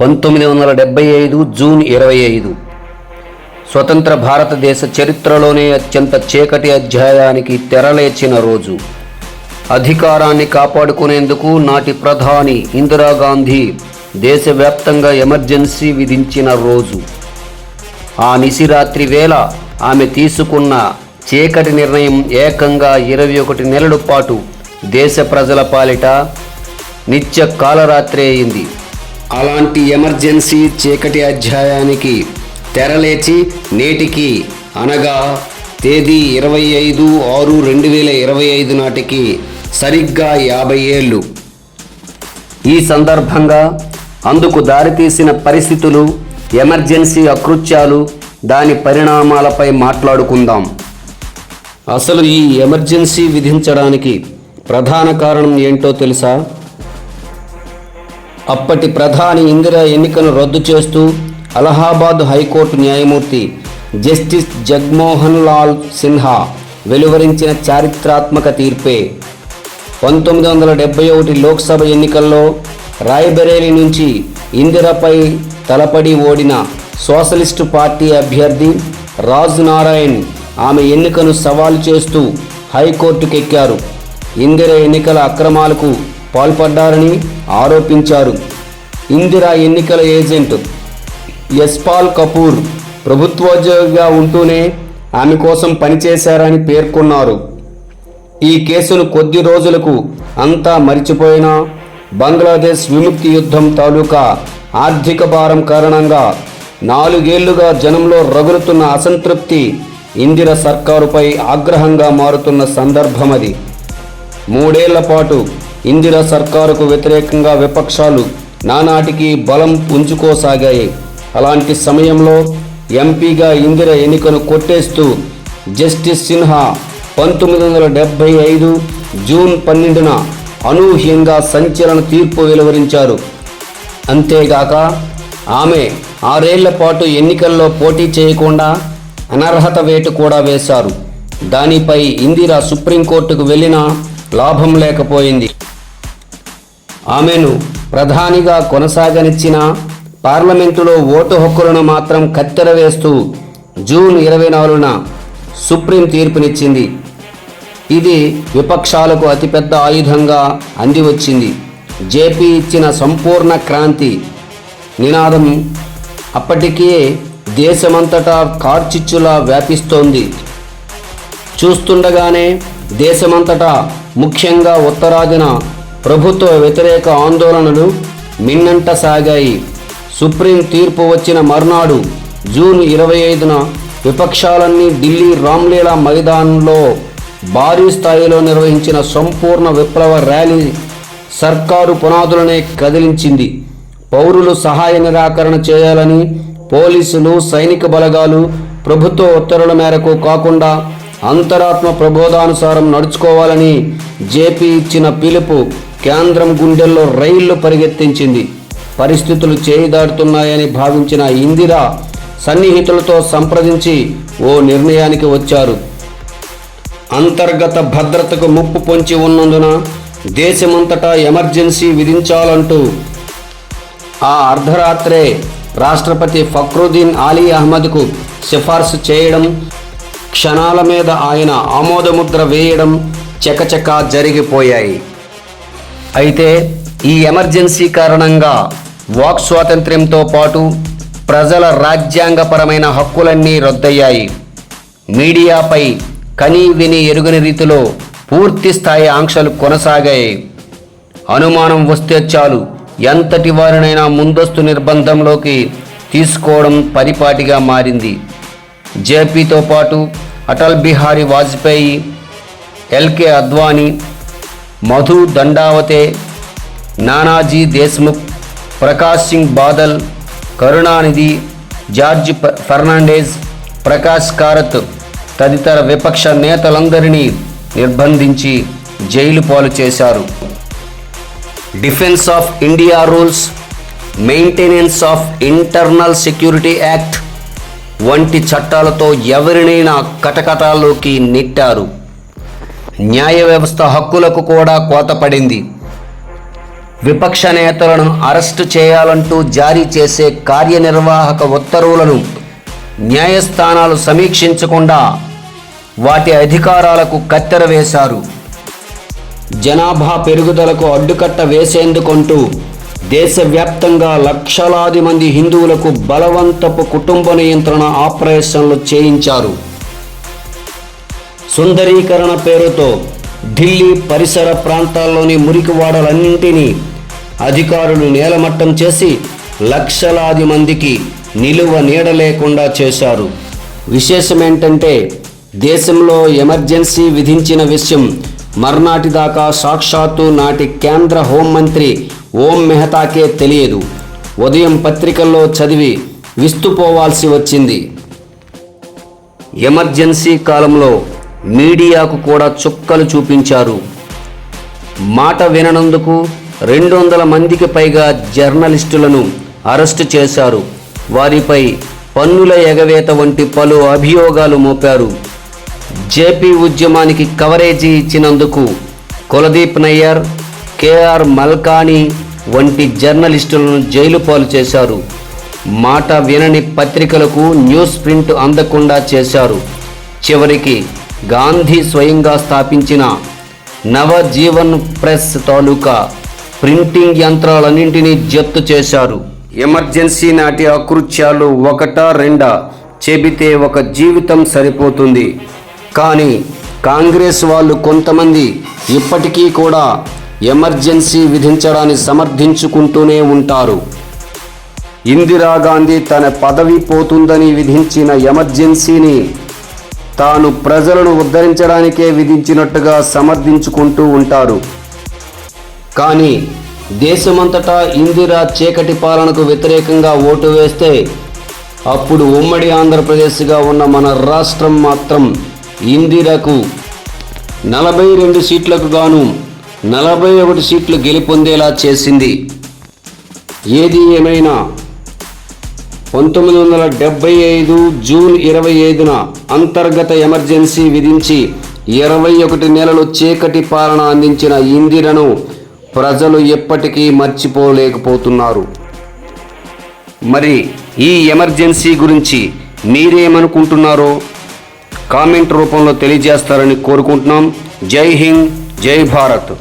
పంతొమ్మిది వందల డెబ్బై ఐదు జూన్ ఇరవై ఐదు. స్వతంత్ర భారతదేశ చరిత్రలోనే అత్యంత చీకటి అధ్యాయానికి తెరలేచిన రోజు. అధికారాన్ని కాపాడుకునేందుకు నాటి ప్రధాని ఇందిరాగాంధీ దేశవ్యాప్తంగా ఎమర్జెన్సీ విధించిన రోజు. ఆ నిశిరాత్రి వేళ ఆమె తీసుకున్న చీకటి నిర్ణయం ఏకంగా ఇరవై ఒకటి నెలల పాటు దేశ ప్రజల పాలిట నిత్య కాలరాత్రి అయింది. అలాంటి ఎమర్జెన్సీ చీకటి అధ్యాయానికి తెరలేచి నేటికి అనగా తేదీ ఇరవై ఐదు ఆరు రెండు వేల ఇరవై ఐదు నాటికి సరిగ్గా యాభై ఏళ్ళు. ఈ సందర్భంగా అందుకు దారితీసిన పరిస్థితులు ఎమర్జెన్సీ అకృత్యాలు దాని పరిణామాలపై మాట్లాడుకుందాం. అసలు ఈ ఎమర్జెన్సీ విధించడానికి ప్రధాన కారణం ఏంటో తెలుసా? అప్పటి ప్రధాని ఇందిరా ఎన్నికను రద్దు చేస్తూ అలహాబాద్ హైకోర్టు న్యాయమూర్తి జస్టిస్ జగ్మోహన్ లాల్ సిన్హా వెలువరించిన చారిత్రాత్మక తీర్పే. పంతొమ్మిది వందల డెబ్బై ఒకటి లోక్సభ ఎన్నికల్లో రాయ్బరేలీ నుంచి ఇందిరపై తలపడి ఓడిన సోషలిస్టు పార్టీ అభ్యర్థి రాజ్ నారాయణ్ ఆమె ఎన్నికను సవాలు చేస్తూ హైకోర్టుకెక్కారు. ఇందిర ఎన్నికల అక్రమాలకు పాల్పడ్డారని ఆరోపించారు. ఇందిరా ఎన్నికల ఏజెంట్ యశ్పాల్ కపూర్ ప్రభుత్వోద్యోగిగా ఉంటూనే ఆమె కోసం పనిచేశారని పేర్కొన్నారు. ఈ కేసును కొద్ది రోజులకు అంతా మరిచిపోయిన బంగ్లాదేశ్ విముక్తి యుద్ధం తాలూకా ఆర్థిక భారం కారణంగా నాలుగేళ్ళుగా జనంలో రగులుతున్న అసంతృప్తి ఇందిర సర్కారుపై ఆగ్రహంగా మారుతున్న సందర్భమది. మూడేళ్ళ పాటు ఇందిర సర్కారుకు వ్యతిరేకంగా విపక్షాలు నానాటికి బలం పుంజుకోసాగాయి. అలాంటి సమయంలో ఎంపీగా ఇందిర ఎన్నికను కొట్టేస్తూ జస్టిస్ సిన్హా పంతొమ్మిది వందల డెబ్భై ఐదు జూన్ పన్నెండున అనూహ్యంగా సంచలన తీర్పు వెలువరించారు. అంతేగాక ఆమె ఆరేళ్ళ పాటు ఎన్నికల్లో పోటీ చేయకుండా అనర్హత వేటు కూడా వేశారు. దానిపై ఇందిరా సుప్రీంకోర్టుకు వెళ్ళినా లాభం లేకపోయింది. ఆమెను ప్రధానిగా కొనసాగనిచ్చిన పార్లమెంటులో ఓటు హక్కులను మాత్రం కత్తెర వేస్తూ జూన్ ఇరవై నాలుగున సుప్రీం తీర్పునిచ్చింది. ఇది విపక్షాలకు అతిపెద్ద ఆయుధంగా అందివచ్చింది. జేపీ ఇచ్చిన సంపూర్ణ క్రాంతి నినాదం అప్పటికే దేశమంతటా కార్చిచ్చులా వ్యాపిస్తోంది. చూస్తుండగానే దేశమంతటా ముఖ్యంగా ఉత్తరాదిన ప్రభుత్వ వ్యతిరేక ఆందోళనలు మిన్నంట సాగాయి. సుప్రీం తీర్పు వచ్చిన మర్నాడు జూన్ ఇరవై ఐదున విపక్షాలన్నీ ఢిల్లీ రామ్లీలా మైదానంలో భారీ స్థాయిలో నిర్వహించిన సంపూర్ణ విప్లవ ర్యాలీ సర్కారు పునాదులనే కదిలించింది. పౌరులు సహాయ నిరాకరణ చేయాలని పోలీసులు సైనిక బలగాలు ప్రభుత్వ ఉత్తర్వుల మేరకు కాకుండా అంతరాత్మ ప్రబోధానుసారం నడుచుకోవాలని జేపీ ఇచ్చిన పిలుపు కేంద్రం గుండెల్లో రైళ్ళు పరిగెత్తించింది. పరిస్థితులు చేయిదాడుతున్నాయని భావించిన ఇందిరా సన్నిహితులతో సంప్రదించి ఓ నిర్ణయానికి వచ్చారు. అంతర్గత భద్రతకు ముప్పు పొంచి ఉన్నందున దేశమంతటా ఎమర్జెన్సీ విధించాలంటూ ఆ అర్ధరాత్రే రాష్ట్రపతి ఫక్రుద్దీన్ అలీ అహ్మద్కు సిఫార్సు చేయడం క్షణాల మీద ఆయన ఆమోదముద్ర వేయడం చకచకా జరిగిపోయాయి. అయితే ఈ ఎమర్జెన్సీ కారణంగా వాక్ స్వాతంత్ర్యంతో పాటు ప్రజల రాజ్యాంగపరమైన హక్కులన్నీ రద్దయ్యాయి. మీడియాపై కనీ విని ఎరుగని రీతిలో పూర్తి స్థాయి ఆంక్షలు కొనసాగాయి. అనుమానం వస్తే చాలు ఎంతటి వారినైనా ముందస్తు నిర్బంధంలోకి తీసుకోవడం పరిపాటిగా మారింది. జేపీతో పాటు అటల్ బిహారీ వాజ్పేయి ఎల్కే అద్వానీ మధు దండావతే నానాజీ దేశ్ముఖ్ ప్రకాష్ సింగ్ బాదల్ కరుణానిధి జార్జ్ ఫెర్నాండేజ్ ప్రకాష్ కారత్ తదితర విపక్ష నేతలందరినీ నిర్బంధించి జైలు పాలు చేశారు. Defence of India rules maintenance of internal security act వంటి చట్టాలతో ఎవరినైనా కటకటాల్లోకి నెట్టారు. న్యాయ వ్యవస్థ హక్కులకు కూడా కోత పడింది. విపక్ష నేతలను అరెస్టు చేయాలంటూ జారీ చేసే కార్యనిర్వాహక ఉత్తర్వులను న్యాయస్థానాలు సమీక్షించకుండా వాటి అధికారాలకు కత్తెర వేశారు. జనాభా పెరుగుదలకు అడ్డుకట్ట వేసేందుకంటూ దేశవ్యాప్తంగా లక్షలాది మంది హిందువులకు బలవంతపు కుటుంబ నియంత్రణ ఆపరేషన్లు చేయించారు. సుందరీకరణ పేరుతో ఢిల్లీ పరిసర ప్రాంతాల్లోని మురికివాడలన్నింటినీ అధికారులు నేలమట్టం చేసి లక్షలాది మందికి నిలువ నీడ లేకుండా చేశారు. విశేషమేంటంటే దేశంలో ఎమర్జెన్సీ విధించిన విషయం మర్నాటి దాకా సాక్షాత్తు నాటి కేంద్ర హోంమంత్రి ఓం మెహతాకే తెలియదు. ఉదయం పత్రికల్లో చదివి విస్తుపోవాల్సి వచ్చింది. ఎమర్జెన్సీ కాలంలో మీడియాకు కూడా చుక్కలు చూపించారు. మాట విననందుకు రెండు వందల మందికి పైగా జర్నలిస్టులను అరెస్టు చేశారు. వారిపై పన్నుల ఎగవేత వంటి పలు అభియోగాలు మోపారు. జేపీ ఉద్యమానికి కవరేజీ ఇచ్చినందుకు కులదీప్ నయ్యర్ కేఆర్ మల్కాని వంటి జర్నలిస్టులను జైలు పాలు చేశారు. మాట వినని పత్రికలకు న్యూస్ ప్రింట్ అందకుండా చేశారు. చివరికి గాంధీ స్వయంగా స్థాపించిన నవజీవన్ ప్రెస్ తాలూకా ప్రింటింగ్ యంత్రాలన్నింటినీ జప్తు చేశారు. ఎమర్జెన్సీ నాటి అకృత్యాలు ఒకటా రెండా చెబితే ఒక జీవితం సరిపోతుంది. కానీ కాంగ్రెస్ వాళ్ళు కొంతమంది ఇప్పటికీ కూడా ఎమర్జెన్సీ విధించడాన్ని సమర్థించుకుంటూనే ఉంటారు. ఇందిరాగాంధీ తన పదవి పోతుందని విధించిన ఎమర్జెన్సీని తాను ప్రజలను ఉద్ధరించడానికే విధించినట్టుగా సమర్థించుకుంటూ ఉంటారు. కానీ దేశమంతటా ఇందిరా చీకటి పాలనకు వ్యతిరేకంగా ఓటు వేస్తే అప్పుడు ఉమ్మడి ఆంధ్రప్రదేశ్గా ఉన్న మన రాష్ట్రం మాత్రం ఇందిరకు నలభై రెండు సీట్లకు గాను నలభై ఒకటి సీట్లు గెలుపొందేలా చేసింది. ఏది ఏమైనా పంతొమ్మిది వందల డెబ్బై ఐదు జూన్ ఇరవై ఐదున అంతర్గత ఎమర్జెన్సీ విధించి ఇరవై ఒకటి నెలలు చీకటి పాలన అందించిన ఇందిరను ప్రజలు ఎప్పటికీ మర్చిపోలేకపోతున్నారు. మరి ఈ ఎమర్జెన్సీ గురించి మీరేమనుకుంటున్నారో కామెంట్ రూపంలో తెలియజేస్తారని కోరుకుంటున్నాం. జై హింద్ జై భారత్.